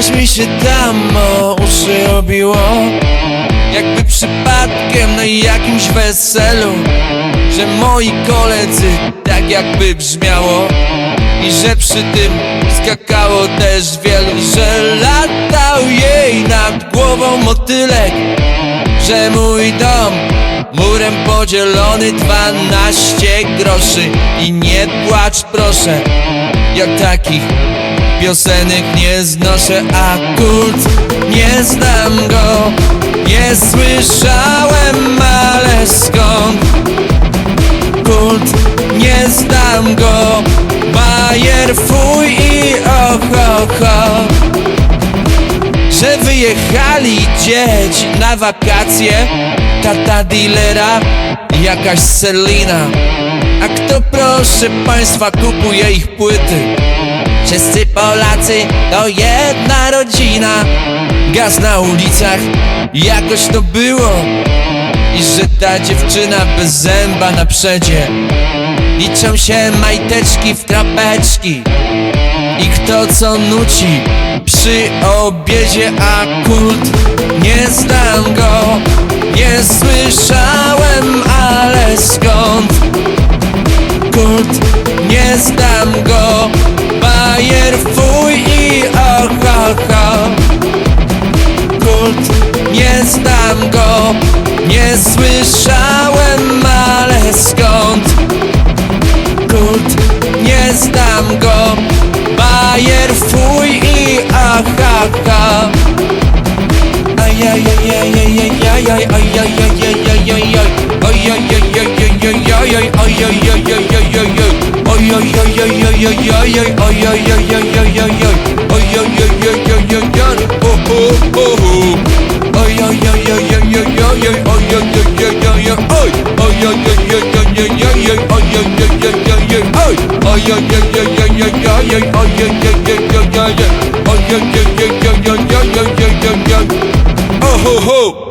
Coś mi się tam o uszy obiło Jakby przypadkiem na jakimś weselu Że moi koledzy tak jakby brzmiało. I że przy tym skakało też wielu Że latał jej nad głową motylek. Że mój dom murem podzielony dwanaście groszy. I nie płacz proszę, ja takich piosenek nie znoszę A kult, nie znam go, nie słyszałem, ale skąd? Kult, nie znam go, bajer, fuj i och że wyjechali dzieci na wakacje Tata dealera, jakaś Selina. A kto proszę państwa kupuje ich płyty? Wszyscy Polacy to jedna rodzina. Gaz na ulicach, jakoś to było. I że ta dziewczyna bez zęba na przedzie. Liczą się majteczki w trapeczki. I kto co nuci przy obiedzie, a kult nie znam go, nie słyszałem, znam go, nie słyszałem, ale skąd? kult Nie znam go. Bajer, fuj i ach, ach, ach Ajajajajajajajaj, ajajajajajajaj Ajajajajajajaj, ajajajajajajaj Ajajajajajajaj, ajajajajajajaj Ajajajajajajaj, Oh ho ho